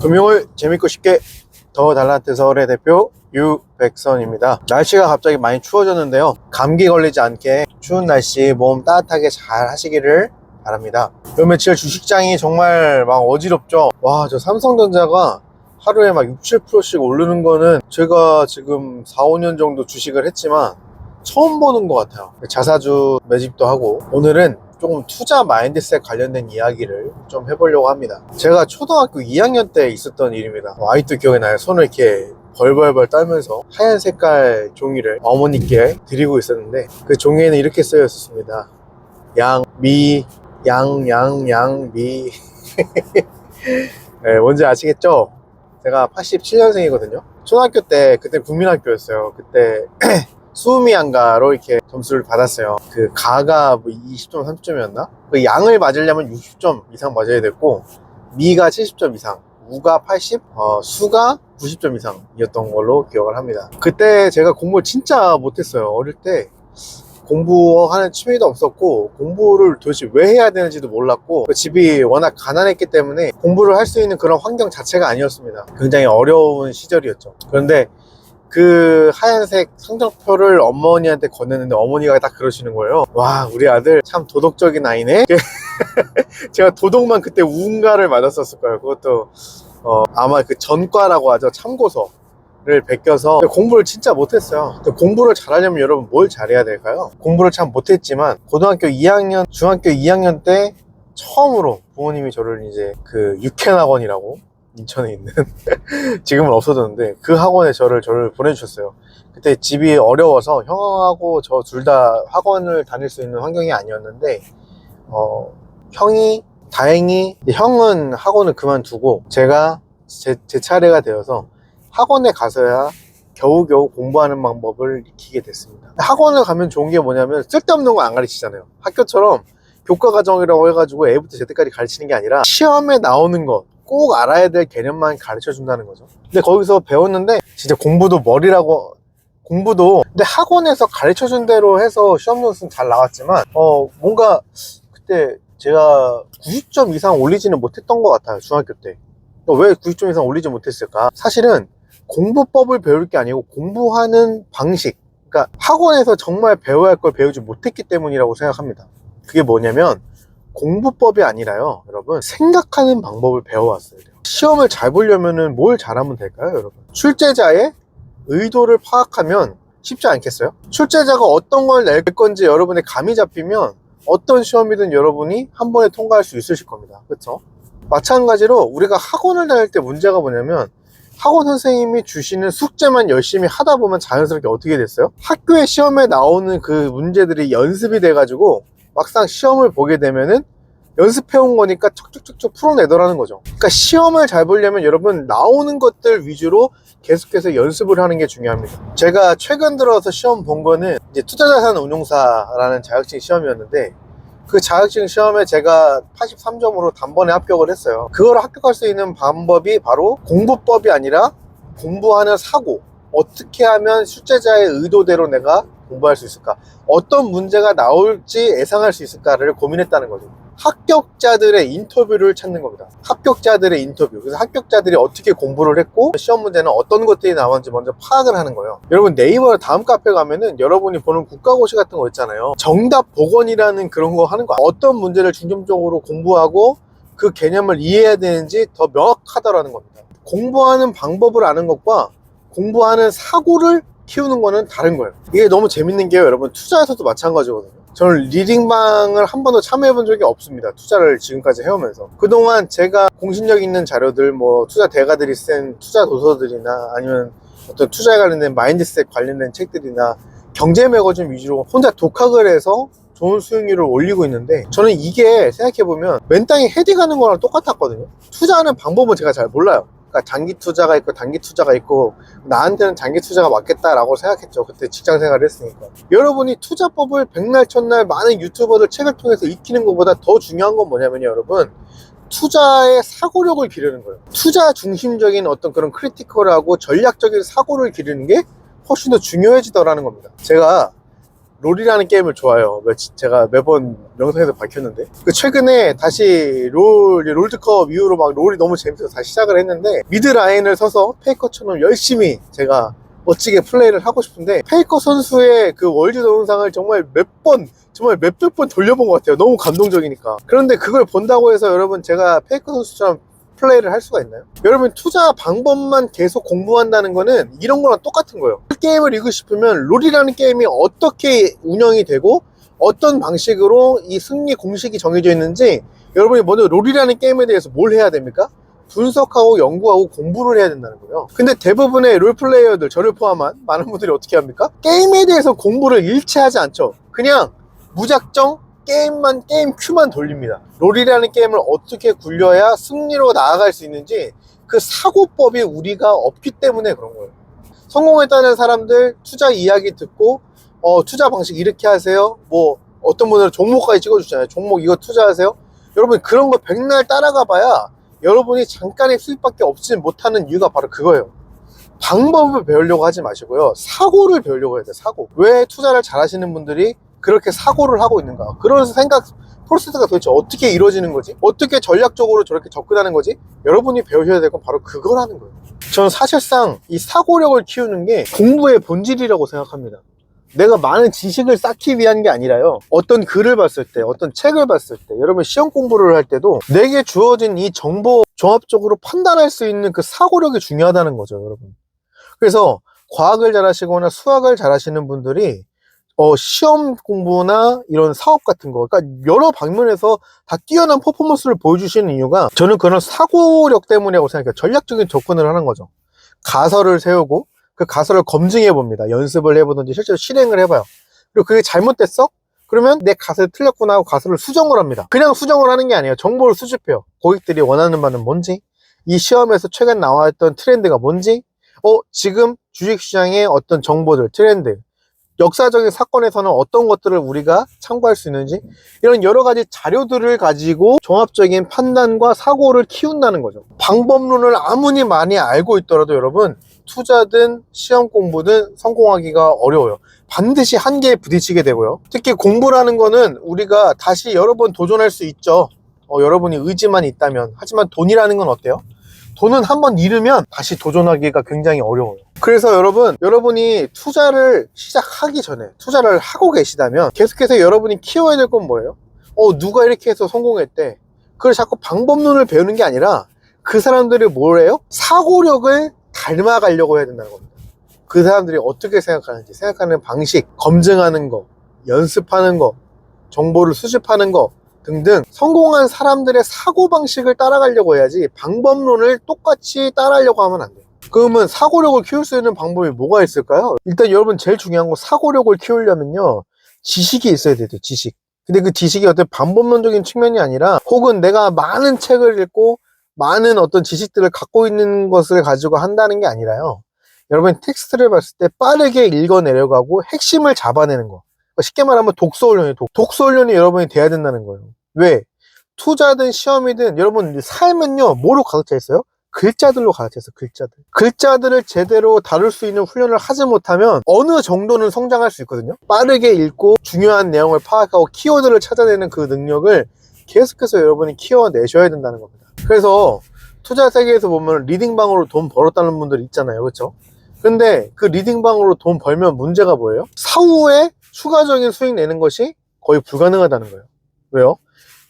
금융을 재밌고 쉽게 더 달란트 서울의 대표 유백선입니다. 날씨가 갑자기 많이 추워졌는데요. 감기 걸리지 않게 추운 날씨 몸 따뜻하게 잘 하시기를 바랍니다. 요 며칠 주식장이 정말 막 어지럽죠. 와, 저 삼성전자가 하루에 막 6, 7%씩 오르는 거는 제가 지금 4, 5년 정도 주식을 했지만 처음 보는 것 같아요. 자사주 매집도 하고 오늘은 조금 투자 마인드셋 관련된 이야기를 좀 해보려고 합니다. 제가 초등학교 2학년 때 있었던 일입니다. 어, 아직도 기억이 나요. 손을 이렇게 벌벌벌 떨면서 하얀 색깔 종이를 어머니께 드리고 있었는데 그 종이에는 이렇게 쓰여 있었습니다. 양, 미, 양, 양, 양, 미. 네, 뭔지 아시겠죠? 제가 87년생이거든요. 초등학교 때, 그때 국민학교였어요. 그때 수미안가로 이렇게 점수를 받았어요. 그 가가 뭐 20점, 30점이었나? 그 양을 맞으려면 60점 이상 맞아야 됐고, 미가 70점 이상, 우가 80, 어, 수가 90점 이상이었던 걸로 기억을 합니다. 그때 제가 공부를 진짜 못했어요. 어릴 때 공부하는 취미도 없었고 공부를 도대체 왜 해야 되는지도 몰랐고 그 집이 워낙 가난했기 때문에 공부를 할 수 있는 그런 환경 자체가 아니었습니다. 굉장히 어려운 시절이었죠. 그런데 그 하얀색 성적표를 어머니한테 건넸는데 어머니가 딱 그러시는 거예요. 와, 우리 아들 참 도덕적인 아이네. 제가 도덕만 그때 우은가를 맞았었을 거예요. 그것도 어, 아마 그 전과라고 하죠. 참고서 를 베껴서 공부를 진짜 못했어요. 공부를 잘하려면 여러분 뭘 잘해야 될까요? 공부를 참 못했지만 고등학교 2학년, 중학교 2학년 때 처음으로 부모님이 저를 이제 그 육해학원이라고 인천에 있는 지금은 없어졌는데 그 학원에 저를 저를 보내주셨어요. 그때 집이 어려워서 형하고 저 둘 다 학원을 다닐 수 있는 환경이 아니었는데 어, 형이 다행히 형은 학원을 그만두고 제가 제, 제 차례가 되어서 학원에 가서야 겨우겨우 공부하는 방법을 익히게 됐습니다. 학원을 가면 좋은 게 뭐냐면 쓸데없는 거 안 가르치잖아요. 학교처럼 교과 과정이라고 해가지고 A부터 Z까지 가르치는 게 아니라 시험에 나오는 것 꼭 알아야 될 개념만 가르쳐 준다는 거죠. 근데 거기서 배웠는데 진짜 공부도 머리라고 공부도 근데 학원에서 가르쳐 준 대로 해서 시험 점수는 잘 나왔지만 어 뭔가 그때 제가 90점 이상 올리지는 못했던 것 같아요 중학교 때. 왜 90점 이상 올리지 못했을까? 사실은 공부법을 배울 게 아니고 공부하는 방식. 그러니까 학원에서 정말 배워야 할 걸 배우지 못했기 때문이라고 생각합니다. 그게 뭐냐면 공부법이 아니라요, 여러분. 생각하는 방법을 배워왔어야 돼요. 시험을 잘 보려면은 뭘 잘하면 될까요, 여러분? 출제자의 의도를 파악하면 쉽지 않겠어요? 출제자가 어떤 걸 낼 건지 여러분의 감이 잡히면 어떤 시험이든 여러분이 한 번에 통과할 수 있으실 겁니다. 그렇죠? 마찬가지로 우리가 학원을 다닐 때 문제가 뭐냐면 학원 선생님이 주시는 숙제만 열심히 하다 보면 자연스럽게 어떻게 됐어요? 학교에 시험에 나오는 그 문제들이 연습이 돼가지고 막상 시험을 보게 되면은 연습해온 거니까 척척척척 풀어내더라는 거죠. 그러니까 시험을 잘 보려면 여러분 나오는 것들 위주로 계속해서 연습을 하는 게 중요합니다. 제가 최근 들어서 시험 본 거는 이제 투자자산 운용사라는 자격증 시험이었는데 그 자격증 시험에 제가 83점으로 단번에 합격을 했어요. 그걸 합격할 수 있는 방법이 바로 공부법이 아니라 공부하는 사고. 어떻게 하면 출제자의 의도대로 내가 공부할 수 있을까? 어떤 문제가 나올지 예상할 수 있을까를 고민했다는 거죠. 합격자들의 인터뷰를 찾는 겁니다. 합격자들의 인터뷰. 그래서 합격자들이 어떻게 공부를 했고 시험 문제는 어떤 것들이 나왔는지 먼저 파악을 하는 거예요. 여러분 네이버 다음 카페 가면은 여러분이 보는 국가고시 같은 거 있잖아요. 정답 복원이라는 그런 거 하는 거 어떤 문제를 중점적으로 공부하고 그 개념을 이해해야 되는지 더 명확하다라는 겁니다. 공부하는 방법을 아는 것과 공부하는 사고를 키우는 거는 다른 거예요. 이게 너무 재밌는 게요, 여러분. 투자에서도 마찬가지거든요. 저는 리딩방을 한 번도 참여해 본 적이 없습니다. 투자를 지금까지 해오면서. 그동안 제가 공신력 있는 자료들, 뭐, 투자 대가들이 쓴 투자 도서들이나 아니면 어떤 투자에 관련된 마인드셋 관련된 책들이나 경제 매거진 위주로 혼자 독학을 해서 좋은 수익률을 올리고 있는데 저는 이게 생각해보면 맨땅에 헤딩하는 거랑 똑같았거든요. 투자하는 방법은 제가 잘 몰라요. 그러니까 장기 투자가 있고 단기 투자가 있고 나한테는 장기 투자가 맞겠다라고 생각했죠. 그때 직장 생활을 했으니까. 여러분이 투자법을 백날 첫날 많은 유튜버들 책을 통해서 익히는 것보다 더 중요한 건 뭐냐면요, 여러분. 투자의 사고력을 기르는 거예요. 투자 중심적인 어떤 그런 크리티컬하고 전략적인 사고를 기르는 게 훨씬 더 중요해지더라는 겁니다. 제가 롤이라는 게임을 좋아해요. 매- 제가 매번 영상에서 밝혔는데. 그 최근에 다시 롤, 롤드컵 이후로 막 롤이 너무 재밌어서 다시 시작을 했는데, 미드 라인을 서서 페이커처럼 열심히 제가 멋지게 플레이를 하고 싶은데, 페이커 선수의 그 월드 동영상을 정말 몇 번, 정말 몇백 번 돌려본 것 같아요. 너무 감동적이니까. 그런데 그걸 본다고 해서 여러분 제가 페이커 선수처럼 플레이를 할 수가 있나요? 여러분 투자 방법만 계속 공부한다는 거는 이런 거랑 똑같은 거예요. 게임을 이기고 싶으면 롤이라는 게임이 어떻게 운영이 되고 어떤 방식으로 이 승리 공식이 정해져 있는지 여러분이 먼저 롤이라는 게임에 대해서 뭘 해야 됩니까? 분석하고 연구하고 공부를 해야 된다는 거예요. 근데 대부분의 롤 플레이어들, 저를 포함한 많은 분들이 어떻게 합니까? 게임에 대해서 공부를 일체 하지 않죠. 그냥 무작정 게임만 게임 큐만 돌립니다. 롤이라는 게임을 어떻게 굴려야 승리로 나아갈 수 있는지 그 사고법이 우리가 없기 때문에 그런 거예요. 성공했다는 사람들 투자 이야기 듣고 어, 투자 방식 이렇게 하세요. 뭐 어떤 분들은 종목까지 찍어주잖아요. 종목 이거 투자하세요. 여러분 그런 거 백날 따라가 봐야 여러분이 잠깐의 수익밖에 없지 못하는 이유가 바로 그거예요. 방법을 배우려고 하지 마시고요. 사고를 배우려고 해야 돼요. 사고. 왜 투자를 잘 하시는 분들이 그렇게 사고를 하고 있는가? 그런 생각 프로세스가 도대체 어떻게 이루어지는 거지? 어떻게 전략적으로 저렇게 접근하는 거지? 여러분이 배우셔야 될 건 바로 그거라는 거예요. 저는 사실상 이 사고력을 키우는 게 공부의 본질이라고 생각합니다. 내가 많은 지식을 쌓기 위한 게 아니라요. 어떤 글을 봤을 때, 어떤 책을 봤을 때, 여러분 시험 공부를 할 때도 내게 주어진 이 정보 종합적으로 판단할 수 있는 그 사고력이 중요하다는 거죠, 여러분. 그래서 과학을 잘하시거나 수학을 잘하시는 분들이 어, 시험 공부나 이런 사업 같은 거, 그러니까 여러 방면에서 다 뛰어난 퍼포먼스를 보여주시는 이유가 저는 그런 사고력 때문이라고 생각해요. 전략적인 접근을 하는 거죠. 가설을 세우고 그 가설을 검증해 봅니다. 연습을 해보든지 실제로 실행을 해봐요. 그리고 그게 잘못됐어? 그러면 내 가설이 틀렸구나 하고 가설을 수정을 합니다. 그냥 수정을 하는 게 아니에요. 정보를 수집해요. 고객들이 원하는 바는 뭔지, 이 시험에서 최근 나왔던 트렌드가 뭔지, 어, 지금 주식시장의 어떤 정보들, 트렌드, 역사적인 사건에서는 어떤 것들을 우리가 참고할 수 있는지 이런 여러 가지 자료들을 가지고 종합적인 판단과 사고를 키운다는 거죠. 방법론을 아무리 많이 알고 있더라도 여러분 투자든 시험 공부든 성공하기가 어려워요. 반드시 한계에 부딪히게 되고요. 특히 공부라는 거는 우리가 다시 여러 번 도전할 수 있죠. 어, 여러분이 의지만 있다면. 하지만 돈이라는 건 어때요? 돈은 한번 잃으면 다시 도전하기가 굉장히 어려워요. 그래서 여러분, 여러분이 투자를 시작하기 전에 투자를 하고 계시다면 계속해서 여러분이 키워야 될 건 뭐예요? 어, 누가 이렇게 해서 성공했대. 그걸 자꾸 방법론을 배우는 게 아니라 그 사람들이 뭐래요? 사고력을 닮아가려고 해야 된다는 겁니다. 그 사람들이 어떻게 생각하는지, 생각하는 방식, 검증하는 거, 연습하는 거, 정보를 수집하는 거, 등등 성공한 사람들의 사고방식을 따라가려고 해야지 방법론을 똑같이 따라하려고 하면 안 돼요. 그러면 사고력을 키울 수 있는 방법이 뭐가 있을까요? 일단 여러분 제일 중요한 건 사고력을 키우려면요. 지식이 있어야 돼요, 지식. 근데 그 지식이 어떤 방법론적인 측면이 아니라 혹은 내가 많은 책을 읽고 많은 어떤 지식들을 갖고 있는 것을 가지고 한다는 게 아니라요. 여러분 텍스트를 봤을 때 빠르게 읽어내려가고 핵심을 잡아내는 거. 쉽게 말하면 독서 훈련이에요. 독, 독서 훈련이 여러분이 돼야 된다는 거예요. 왜? 투자든 시험이든 여러분 삶은요 뭐로 가득 차 있어요? 글자들로 가득 차 있어요. 글자들. 글자들을 제대로 다룰 수 있는 훈련을 하지 못하면 어느 정도는 성장할 수 있거든요. 빠르게 읽고 중요한 내용을 파악하고 키워드를 찾아내는 그 능력을 계속해서 여러분이 키워내셔야 된다는 겁니다. 그래서 투자 세계에서 보면 리딩방으로 돈 벌었다는 분들 있잖아요. 그렇죠? 근데 그 리딩방으로 돈 벌면 문제가 뭐예요? 사후에 추가적인 수익 내는 것이 거의 불가능하다는 거예요. 왜요?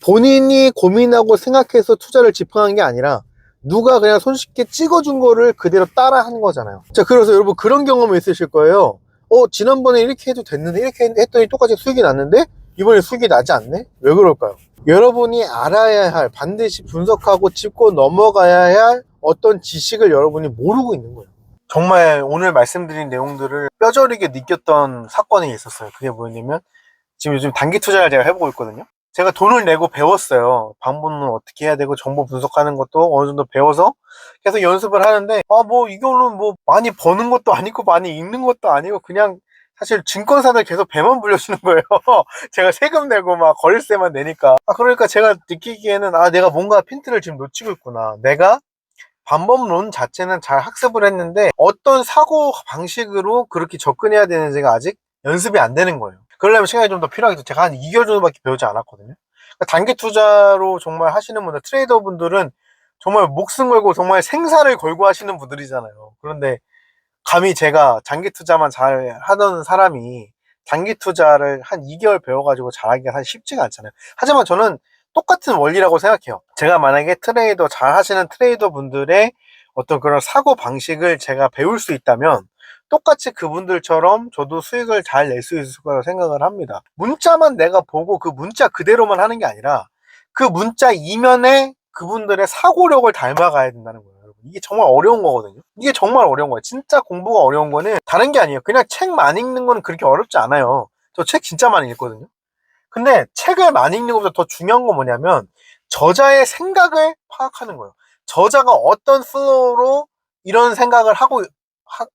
본인이 고민하고 생각해서 투자를 집행한 게 아니라 누가 그냥 손쉽게 찍어준 거를 그대로 따라 하는 거잖아요. 자, 그래서 여러분 그런 경험이 있으실 거예요. 어, 지난번에 이렇게 해도 됐는데, 이렇게 했더니 똑같이 수익이 났는데, 이번에 수익이 나지 않네? 왜 그럴까요? 여러분이 알아야 할, 반드시 분석하고 짚고 넘어가야 할 어떤 지식을 여러분이 모르고 있는 거예요. 정말 오늘 말씀드린 내용들을 뼈저리게 느꼈던 사건이 있었어요. 그게 뭐였냐면, 지금 요즘 단기 투자를 제가 해보고 있거든요. 제가 돈을 내고 배웠어요. 방법론 어떻게 해야 되고 정보 분석하는 것도 어느 정도 배워서 계속 연습을 하는데 아 뭐 이거는 뭐 많이 버는 것도 아니고 많이 잃는 것도 아니고 그냥 사실 증권사들 계속 배만 불려주는 거예요. 제가 세금 내고 막 거래세만 내니까 아 그러니까 제가 느끼기에는 아 내가 뭔가 핀트를 지금 놓치고 있구나. 내가 방법론 자체는 잘 학습을 했는데 어떤 사고 방식으로 그렇게 접근해야 되는지가 아직 연습이 안 되는 거예요. 그러려면 시간이 좀 더 필요하겠죠. 제가 한 2개월 정도밖에 배우지 않았거든요. 그러니까 단기 투자로 정말 하시는 분들, 트레이더 분들은 정말 목숨 걸고 정말 생사를 걸고 하시는 분들이잖아요. 그런데 감히 제가 장기 투자만 잘 하던 사람이 단기 투자를 한 2개월 배워가지고 잘하기가 사실 쉽지가 않잖아요. 하지만 저는 똑같은 원리라고 생각해요. 제가 만약에 트레이더 잘 하시는 트레이더 분들의 어떤 그런 사고 방식을 제가 배울 수 있다면 똑같이 그분들처럼 저도 수익을 잘 낼 수 있을 거라고 생각을 합니다. 문자만 내가 보고 그 문자 그대로만 하는 게 아니라 그 문자 이면에 그분들의 사고력을 닮아가야 된다는 거예요. 여러분. 이게 정말 어려운 거거든요. 이게 정말 어려운 거예요. 진짜 공부가 어려운 거는 다른 게 아니에요. 그냥 책 많이 읽는 거는 그렇게 어렵지 않아요. 저 책 진짜 많이 읽거든요. 근데 책을 많이 읽는 것보다 더 중요한 건 뭐냐면 저자의 생각을 파악하는 거예요. 저자가 어떤 플로우로 이런 생각을 하고 하-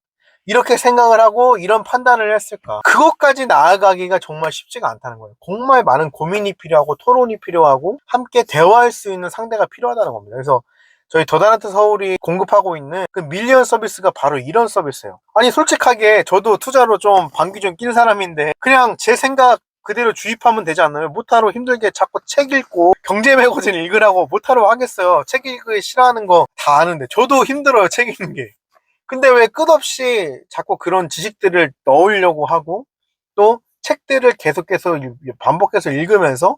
이렇게 생각을 하고 이런 판단을 했을까? 그것까지 나아가기가 정말 쉽지가 않다는 거예요. 정말 많은 고민이 필요하고 토론이 필요하고 함께 대화할 수 있는 상대가 필요하다는 겁니다. 그래서 저희 더다나트 서울이 공급하고 있는 그 밀리언 서비스가 바로 이런 서비스예요. 아니 솔직하게 저도 투자로 좀 방귀 좀 낀 사람인데 그냥 제 생각 그대로 주입하면 되지 않나요? 못하러 힘들게 자꾸 책 읽고 경제 매거진 읽으라고 못하러 하겠어요. 책 읽기 싫어하는 거 다 아는데 저도 힘들어요. 책 읽는 게. 근데 왜 끝없이 자꾸 그런 지식들을 넣으려고 하고 또 책들을 계속해서 일- 반복해서 읽으면서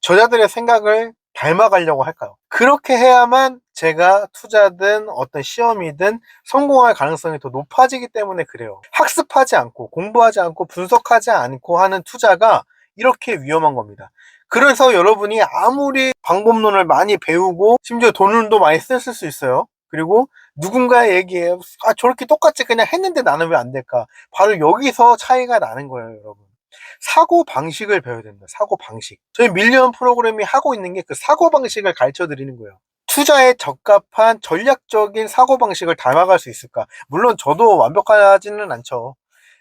저자들의 생각을 닮아가려고 할까요? 그렇게 해야만 제가 투자든 어떤 시험이든 성공할 가능성이 더 높아지기 때문에 그래요. 학습하지 않고 공부하지 않고 분석하지 않고 하는 투자가 이렇게 위험한 겁니다. 그래서 여러분이 아무리 방법론을 많이 배우고 심지어 돈을도 많이 쓰실 수 있어요. 그리고 누군가의 얘기에 아 저렇게 똑같이 그냥 했는데 나는 왜 안 될까? 바로 여기서 차이가 나는 거예요, 여러분. 사고 방식을 배워야 됩니다. 사고 방식. 저희 밀리언 프로그램이 하고 있는 게 그 사고 방식을 가르쳐 드리는 거예요. 투자에 적합한 전략적인 사고 방식을 닮아갈 수 있을까? 물론 저도 완벽하지는 않죠.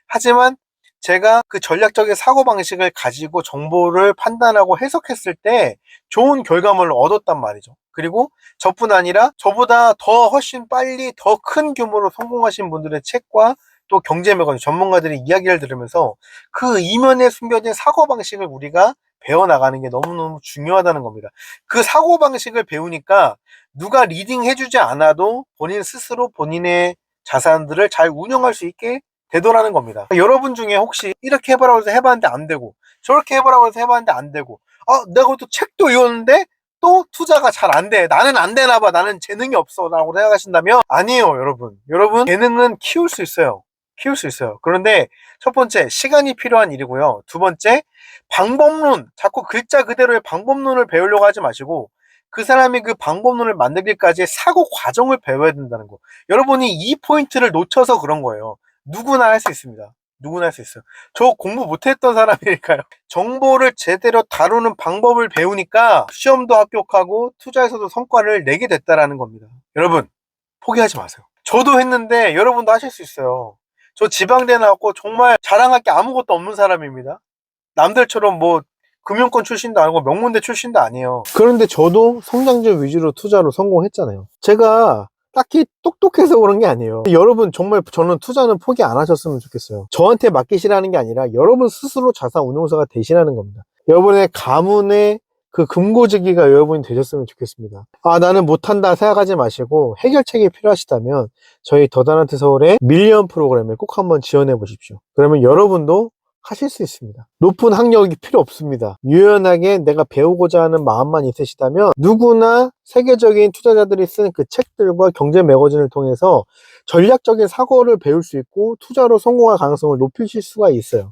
하지만 제가 그 전략적인 사고 방식을 가지고 정보를 판단하고 해석했을 때 좋은 결과물을 얻었단 말이죠. 그리고 저뿐 아니라 저보다 더 훨씬 빨리 더 큰 규모로 성공하신 분들의 책과 또 경제 매건 전문가들의 이야기를 들으면서 그 이면에 숨겨진 사고 방식을 우리가 배워나가는 게 너무너무 중요하다는 겁니다. 그 사고 방식을 배우니까 누가 리딩 해주지 않아도 본인 스스로 본인의 자산들을 잘 운영할 수 있게 되더라는 겁니다. 여러분 중에 혹시 이렇게 해보라고 해서 해봤는데 안 되고 저렇게 해보라고 해서 해봤는데 안 되고 아 내가 또 책도 읽었는데 또 투자가 잘 안 돼. 나는 안 되나 봐. 나는 재능이 없어. 라고 생각하신다면 아니에요, 여러분. 여러분 재능은 키울 수 있어요. 키울 수 있어요. 그런데 첫 번째 시간이 필요한 일이고요. 두 번째 방법론 자꾸 글자 그대로의 방법론을 배우려고 하지 마시고 그 사람이 그 방법론을 만들기까지의 사고 과정을 배워야 된다는 거. 여러분이 이 포인트를 놓쳐서 그런 거예요. 누구나 할 수 있습니다. 누구나 할 수 있어요. 저 공부 못했던 사람이니까요. 정보를 제대로 다루는 방법을 배우니까 시험도 합격하고 투자에서도 성과를 내게 됐다라는 겁니다. 여러분 포기하지 마세요. 저도 했는데 여러분도 하실 수 있어요. 저 지방대 나왔고 정말 자랑할 게 아무것도 없는 사람입니다. 남들처럼 뭐 금융권 출신도 아니고 명문대 출신도 아니에요. 그런데 저도 성장률 위주로 투자로 성공했잖아요. 제가 딱히 똑똑해서 그런 게 아니에요. 여러분 정말 저는 투자는 포기 안 하셨으면 좋겠어요. 저한테 맡기시라는 게 아니라 여러분 스스로 자산 운용사가 되시라는 겁니다. 여러분의 가문의 그 금고지기가 여러분이 되셨으면 좋겠습니다. 아 나는 못한다 생각하지 마시고 해결책이 필요하시다면 저희 더다나트 서울의 밀리언 프로그램을 꼭 한번 지원해 보십시오. 그러면 여러분도 하실 수 있습니다. 높은 학력이 필요 없습니다. 유연하게 내가 배우고자 하는 마음만 있으시다면 누구나 세계적인 투자자들이 쓴 그 책들과 경제 매거진을 통해서 전략적인 사고를 배울 수 있고 투자로 성공할 가능성을 높이실 수가 있어요.